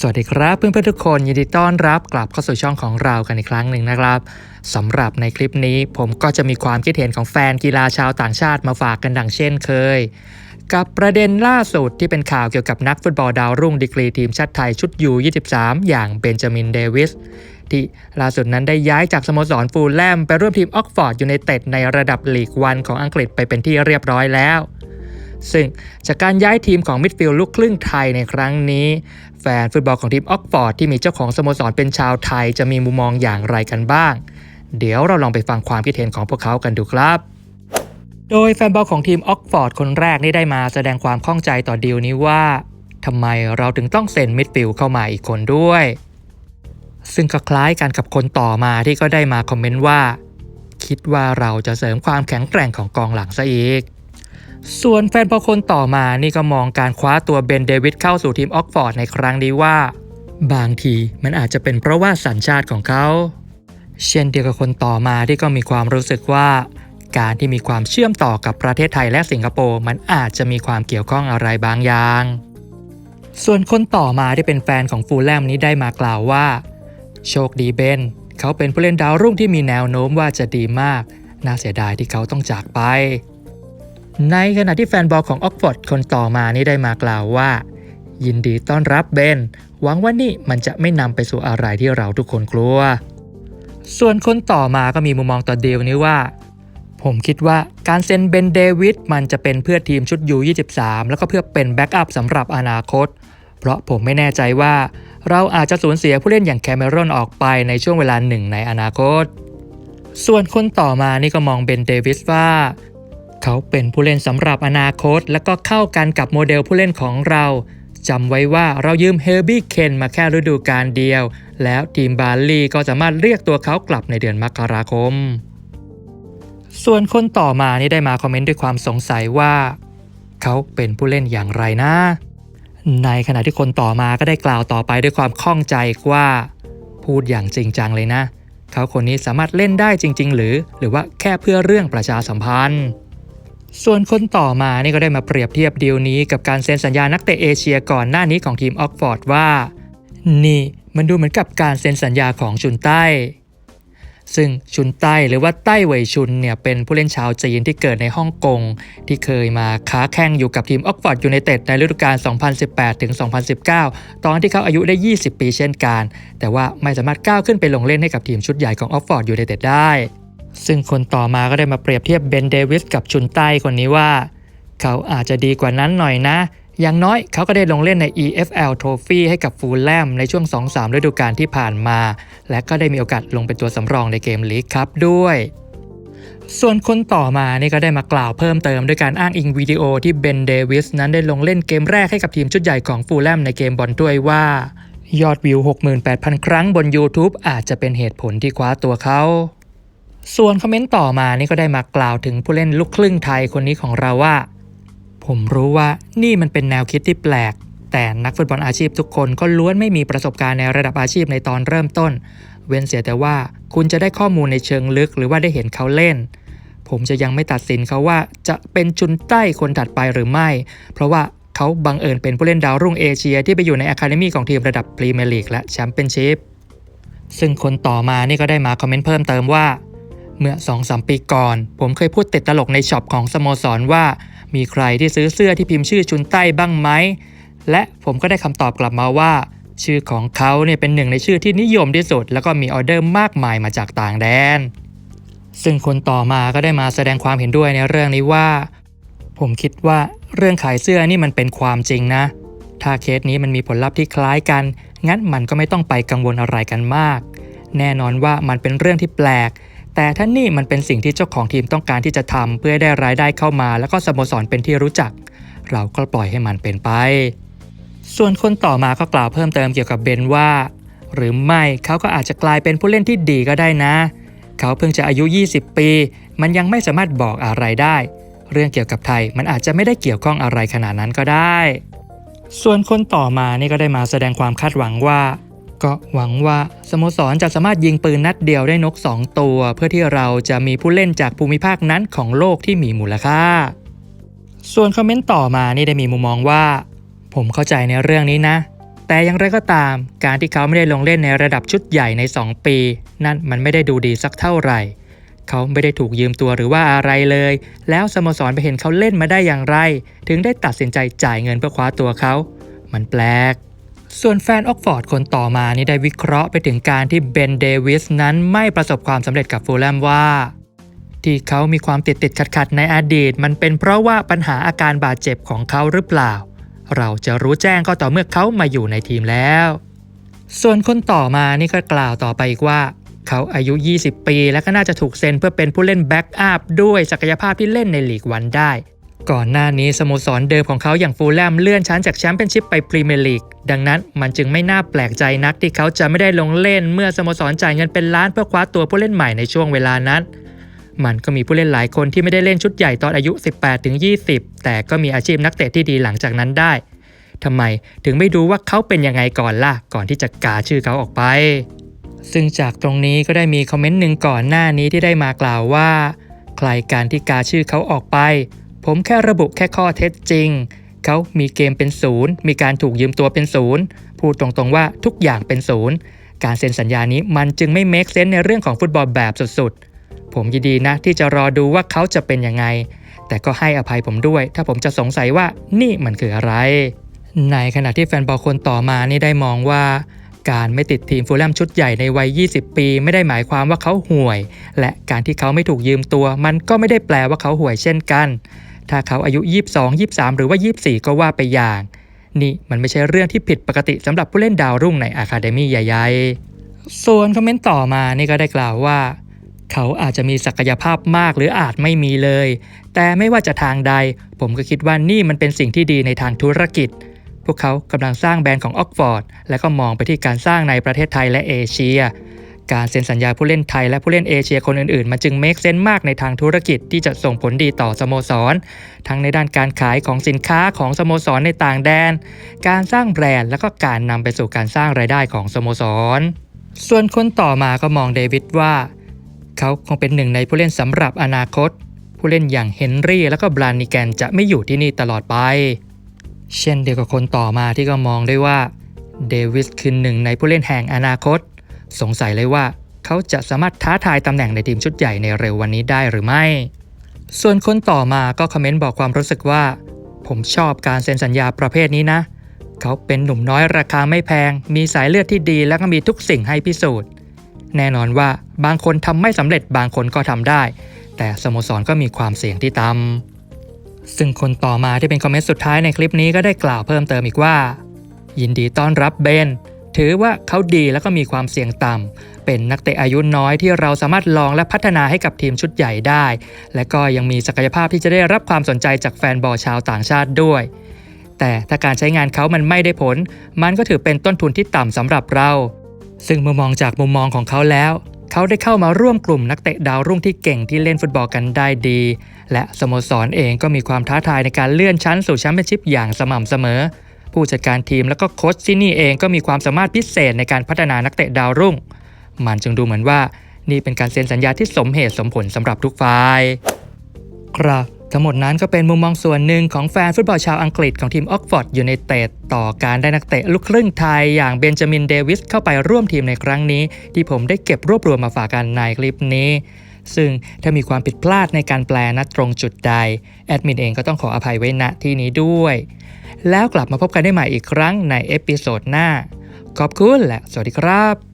สวัสดีครับเพื่อนๆทุกคนยินดีต้อนรับกลับเข้าสู่ช่องของเรากันอีกครั้งหนึ่งนะครับสำหรับในคลิปนี้ผมก็จะมีความคิดเห็นของแฟนกีฬาชาวต่างชาติมาฝากกันดังเช่นเคย กับประเด็นล่าสุดที่เป็นข่าวเกี่ยวกับนักฟุตบอลดาวรุ่งดีกรีทีมชาติไทยชุดยู23อย่างเบนจามินเดวิสที่ล่าสุดนั้นได้ย้ายจากสโมสรฟูลแลมไปร่วมทีมออกฟอร์ดยูไนเต็ดในระดับลีกวันของอังกฤษไปเป็นที่เรียบร้อยแล้ว ซึ่งจากการย้ายทีมของมิดฟิลด์ลูกครึ่งไทยในครั้งนี้ แฟนฟุตบอลของทีมออกฟอร์ดที่มีเจ้าของสโมสรเป็นชาวไทยจะมีมุมมองอย่างไรกันบ้าง เดี๋ยวเราลองไปฟังความคิดเห็นของพวกเขากันดูครับโดยแฟนบอลของทีมออกฟอร์ดคนแรกนี่ได้มาแสดงความข้องใจต่อดีลนี้ว่าทำไมเราถึงต้องเซ็นมิดฟิลด์เข้ามาอีกคนด้วย ซึ่งก็คล้ายกันกับคนต่อมาที่ก็ได้มาคอมเมนต์ว่า คิดว่าเราจะเสริมความแข็งแกร่งของกองหลังซะอีก ส่วนแฟนบอคนต่อมานี่ก็มองการคว้าตัวเบนเดวิดเข้าสู่ทีมออกฟอร์ดในครั้งนี้ว่า บางทีมันอาจจะเป็นเพราะว่าสัญชาติของเขา เช่นเดียวกับคนต่อมาที่ก็มีความรู้สึกว่า การที่มีความเชื่อมต่อกับประเทศไทยและสิงคโปร์มันอาจจะมีความเกี่ยวข้องอะไรบางอย่าง ส่วนคนต่อมาที่เป็นแฟนของฟูลแลมนี้ได้มากล่าวว่า โชคดีเบนเขาเป็นผู้เล่นดาวรุ่งที่มีแนวโน้มว่าจะดีมาก น่าเสียดายที่เขาต้องจากไป ในขณะที่แฟนบอลของออกฟอร์ดคนต่อมานี่ได้มากล่าวว่า ยินดีต้อนรับเบน หวังว่านี่มันจะไม่นำไปสู่อะไรที่เราทุกคนกลัว ส่วนคนต่อมาก็มีมุมมองต่อเดียวนี้ว่า ผมคิดว่าการเซ็นเบนเดวิดมันจะเป็นเพื่อทีมชุดยู23แล้วก็เพื่อเป็นแบ็กอัพสำหรับอนาคต เพราะผมไม่แน่ใจว่าเราอาจจะสูญเสียผู้เล่นอย่างแคมเมรอนออกไปในช่วงเวลาหนึ่งในอนาคต ส่วนคนต่อมานี่ก็มองเบนเดวิสว่า เขาเป็นผู้เล่นสำหรับอนาคต และก็เข้ากันกับโมเดลผู้เล่นของเราจำไว้ว่าเรายืมเฮอร์บี้เคนมาแค่ฤดูกาลเดียว แล้วทีมบาร์ลีก็สามารถเรียกตัวเขากลับในเดือนมกราคม ส่วนคนต่อมานี่ได้มาคอมเมนต์ด้วยความสงสัยว่า เขาเป็นผู้เล่นอย่างไรนะ ในขณะที่คนต่อมาก็ได้กล่าวต่อไปด้วยความข้องใจว่า พูดอย่างจริงจังเลยนะ เขาคนนี้สามารถเล่นได้จริง ๆ หรือ หรือว่าแค่เพื่อเรื่องประชาสัมพันธ์ ส่วนคนต่อมานี่ก็ได้มาเปรียบเทียบดีลนี้กับการเซ็นสัญญานักเตะเอเชียก่อนหน้านี้ของทีมออกฟอร์ดว่า นี่มันดูเหมือนกับการเซ็นสัญญาของชุนใต้ ซึ่งชุนใต้หรือว่าใต้เหวยชุนเนี่ยเป็นผู้เล่นชาวจีนที่เกิดในฮ่องกง ที่เคยมาค้าแข่งอยู่กับทีมออกฟอร์ดยูไนเต็ดในฤดูกาล 2018ถึง2019 ตอนที่เขาอายุได้ 20 ปีเช่นกัน แต่ว่าไม่สามารถก้าวขึ้นไปลงเล่นให้กับทีมชุดใหญ่ของออกฟอร์ดยูไนเต็ดได้ ซึ่งคนต่อมาก็ได้มาเปรียบเทียบเบนเดวิสกับชุนใต้คนนี้ว่า เขาอาจจะดีกว่านั้นหน่อยนะ อย่างน้อยเขาก็ได้ลงเล่นใน EFL Trophy ให้กับฟูลแลมในช่วง 2-3ฤดูกาลที่ผ่านมา และก็ได้มีโอกาสลงเป็นตัวสำรองในเกมลีกครับด้วยส่วนคนต่อมานี่ก็ได้มากล่าวเพิ่มเติมด้วยการอ้างอิงวิดีโอที่เบนเดวิสนั้นได้ลงเล่นเกมแรกให้กับทีมชุดใหญ่ของฟูลแลมในเกมบอลด้วยว่า ยอดวิว 68,000 ครั้งบน YouTube อาจจะเป็นเหตุผลที่คว้าตัวเขา ส่วนคอมเมนต์ต่อมานี่ก็ได้มากล่าวถึงผู้เล่นลูกครึ่งไทยคนนี้ของเราว่า ผมรู้ว่านี่มันเป็นแนวคิดที่แปลก แต่นักฟุตบอลอาชีพทุกคนก็ล้วนไม่มีประสบการณ์ในระดับอาชีพในตอนเริ่มต้น เว้นเสียแต่ว่าคุณจะได้ข้อมูลในเชิงลึกหรือว่าได้เห็นเขาเล่น ผมจะยังไม่ตัดสินเขาว่าจะเป็นชุนใต้คนถัดไปหรือไม่ เพราะว่าเขาบังเอิญเป็นผู้เล่นดาวรุ่งเอเชียที่ไปอยู่ในอะคาเดมีของทีมระดับพรีเมียร์ลีกและแชมเปี้ยนชิพซึ่งคนต่อมานี่ก็ได้มาคอมเมนต์เพิ่มเติมว่า เมื่อ2-3ปีก่อน ผมเคยพูดติดตลกในช็อปของสโมสรว่า มีใครที่ซื้อเสื้อที่พิมพ์ชื่อชุนใต้บ้างไหม และผมก็ได้คำตอบกลับมาว่า ชื่อของเขาเนี่ยเป็นหนึ่งในชื่อที่นิยมที่สุด แล้วก็มีออเดอร์มากมายมาจากต่างแดน ซึ่งคนต่อมาก็ได้มาแสดงความเห็นด้วยในเรื่องนี้ว่า ผมคิดว่าเรื่องขายเสื้อนี่มันเป็นความจริงนะ ถ้าเคสนี้มันมีผลลัพธ์ที่คล้ายกัน งั้นมันก็ไม่ต้องไปกังวลอะไรกันมาก แน่นอนว่ามันเป็นเรื่องที่แปลก แต่ถ้านี่มันเป็นสิ่งที่เจ้าของทีมต้องการที่จะทำเพื่อได้รายได้เข้ามา แล้วก็สโมสรเป็นที่รู้จัก เราก็ปล่อยให้มันเป็นไป ส่วนคนต่อมาก็กล่าวเพิ่มเติมเกี่ยวกับเบนว่า หรือไม่เขาก็อาจจะกลายเป็นผู้เล่นที่ดีก็ได้นะ เขาเพิ่งจะอายุ 20 ปี มันยังไม่สามารถบอกอะไรได้ เรื่องเกี่ยวกับไทยมันอาจจะไม่ได้เกี่ยวข้องอะไรขนาดนั้นก็ได้ ส่วนคนต่อมานี่ก็ได้มาแสดงความคาดหวังว่า ก็หวังว่าสโมสรจะสามารถยิงปืนนัดเดียวได้นก 2 ตัว เพื่อที่เราจะมีผู้เล่นจากภูมิภาคนั้นของโลกที่มีมูลค่า ส่วนคอมเมนต์ต่อมานี่ได้มีมุมมองว่า ผมเข้าใจในเรื่องนี้นะ แต่อย่างไรก็ตาม การที่เขาไม่ได้ลงเล่นในระดับชุดใหญ่ใน 2 ปี นั่นมันไม่ได้ดูดีสักเท่าไหร่ เขาไม่ได้ถูกยืมตัวหรือว่าอะไรเลย แล้วสโมสรไปเห็นเขาเล่นมาได้อย่างไร ถึงได้ตัดสินใจจ่ายเงินเพื่อคว้าตัวเขา มันแปลก ส่วนแฟนออกฟอร์ดคนต่อมานี่ได้วิเคราะห์ไปถึงการที่เบนเดวิสนั้นไม่ประสบความสำเร็จกับฟูลแลมว่า ที่เขามีความติดติดขัดขัดในอดีต มันเป็นเพราะว่าปัญหาอาการบาดเจ็บของเขาหรือเปล่า เราจะรู้แจ้งก็ต่อเมื่อเขามาอยู่ในทีมแล้ว ส่วนคนต่อมานี่ก็กล่าวต่อไปอีกว่า เขาอายุ 20 ปี และก็น่าจะถูกเซ็นเพื่อเป็นผู้เล่นแบ็กอัพด้วยศักยภาพที่เล่นในลีกวันได้ ก่อนหน้านี้สโมสรเดิมของเขาอย่างฟูลแลมเลื่อนชั้นจากแชมเปี้ยนชิพไปพรีเมียร์ลีก ดังนั้นมันจึงไม่น่าแปลกใจนักที่เขาจะไม่ได้ลงเล่นเมื่อสโมสรจ่ายเงินเป็นล้านเพื่อคว้าตัวผู้เล่นใหม่ในช่วงเวลานั้น มันก็มีผู้เล่นหลายคนที่ไม่ได้เล่นชุดใหญ่ตอนอายุ 18-20 แต่ก็มีอาชีพนักเตะที่ดีหลังจากนั้นได้ทำไมถึงไม่ดูว่าเขาเป็นยังไงก่อนล่ะก่อนที่จะกาชื่อเขาออกไป ซึ่งจากตรงนี้ก็ได้มีคอมเมนต์หนึ่งก่อนหน้านี้ที่ได้มากล่าวว่า ใครการที่กาชื่อเขาออกไป ผมแค่ระบุแค่ข้อเท็จจริง เขามีเกมเป็นศูนย์มีการถูกยืมตัวเป็นศูนย์พูดตรงๆว่าทุกอย่างเป็นศูนย์การเซ็นสัญญานี้มันจึงไม่เมคเซนในเรื่องของฟุตบอลแบบสุดๆ ผมยินดีนะที่จะรอดูว่าเขาจะเป็นยังไง แต่ก็ให้อภัยผมด้วย ถ้าผมจะสงสัยว่านี่มันคืออะไร ในขณะที่แฟนบอลคนต่อมานี่ได้มองว่า การไม่ติดทีมฟูลแลมชุดใหญ่ในวัย 20 ปี ไม่ได้หมายความว่าเขาห่วย และการที่เขาไม่ถูกยืมตัว มันก็ไม่ได้แปลว่าเขาห่วยเช่นกัน ถ้าเขาอายุ 22 23 หรือว่า 24 ก็ว่าไปอย่าง นี่มันไม่ใช่เรื่องที่ผิดปกติสำหรับผู้เล่นดาวรุ่งในอะคาเดมี่ใหญ่ๆ ส่วนคอมเมนต์ต่อมานี่ก็ได้กล่าวว่า เขาอาจจะมีศักยภาพมากหรืออาจไม่มีเลย แต่ไม่ว่าจะทางใด ผมก็คิดว่านี่มันเป็นสิ่งที่ดีในทางธุรกิจ พวกเขากำลังสร้างแบรนด์ของออกฟอร์ดและก็มองไปที่การสร้างในประเทศไทยและเอเชีย การเซ็นสัญญาผู้เล่นไทยและผู้เล่นเอเชียคนอื่นๆมันจึงเมคเซนมากในทางธุรกิจที่จะส่งผลดีต่อสโมสร ทั้งในด้านการขายของสินค้าของสโมสรในต่างแดน การสร้างแบรนด์และก็การนำไปสู่การสร้างรายได้ของสโมสร ส่วนคนต่อมาก็มองเดวิดว่า เขาคงเป็นหนึ่งในผู้เล่นสำหรับอนาคต ผู้เล่นอย่างเฮนรี่และก็บรานนิแกนจะไม่อยู่ที่นี่ตลอดไป เช่นเดียวกับคนต่อมาที่ก็มองได้ว่าเดวิสคือหนึ่งในผู้เล่นแห่งอนาคต สงสัยเลยว่าเขาจะสามารถท้าทายตำแหน่งในทีมชุดใหญ่ในเร็ววันนี้ได้หรือไม่ ส่วนคนต่อมาก็คอมเมนต์บอกความรู้สึกว่า ผมชอบการเซ็นสัญญาประเภทนี้นะ เขาเป็นหนุ่มน้อยราคาไม่แพง มีสายเลือดที่ดีและก็มีทุกสิ่งให้พิสูจน์ แน่นอนว่าบางคนทำไม่สำเร็จบางคนก็ทำได้ แต่สโมสรก็มีความเสี่ยงที่ต่ำซึ่งคนต่อมาที่เป็นคอมเมนต์สุดท้ายในคลิปนี้ก็ได้กล่าวเพิ่มเติมอีกว่า ยินดีต้อนรับเบน ถือว่าเขาดีแล้วก็มีความเสี่ยงต่ำ เป็นนักเตะอายุน้อยที่เราสามารถลองและพัฒนาให้กับทีมชุดใหญ่ได้ และก็ยังมีศักยภาพที่จะได้รับความสนใจจากแฟนบอลชาวต่างชาติด้วย แต่ถ้าการใช้งานเขามันไม่ได้ผล มันก็ถือเป็นต้นทุนที่ต่ำสำหรับเรา ซึ่งเมื่อมองจากมุมมองของเขาแล้วเขาได้เข้ามาร่วมกลุ่มนักเตะดาวรุ่งที่เก่งที่เล่นฟุตบอลกันได้ดี และสโมสรเองก็มีความท้าทายในการเลื่อนชั้นสู่แชมเปี้ยนชิพอย่างสม่ำเสมอ ผู้จัดการทีมและก็โค้ชที่นี่เองก็มีความสามารถพิเศษในการพัฒนานักเตะดาวรุ่ง มันจึงดูเหมือนว่านี่เป็นการเซ็นสัญญาที่สมเหตุสมผลสำหรับทุกฝ่าย ครับทั้งหมดนั้นก็เป็นมุมมองส่วนหนึ่งของแฟนฟุตบอลชาวอังกฤษของทีมออกฟอร์ดยูไนเต็ดต่อการได้นักเตะลูกครึ่งไทยอย่างเบนจามินเดวิสเข้าไปร่วมทีมในครั้งนี้ ที่ผมได้เก็บรวบรวมมาฝากกันในคลิปนี้ ซึ่งถ้ามีความผิดพลาดในการแปลณตรงจุดใด แอดมินเองก็ต้องขออภัยไว้ณที่นี้ด้วย แล้วกลับมาพบกันได้ใหม่อีกครั้งในเอพิโซดหน้า ขอบคุณและสวัสดีครับ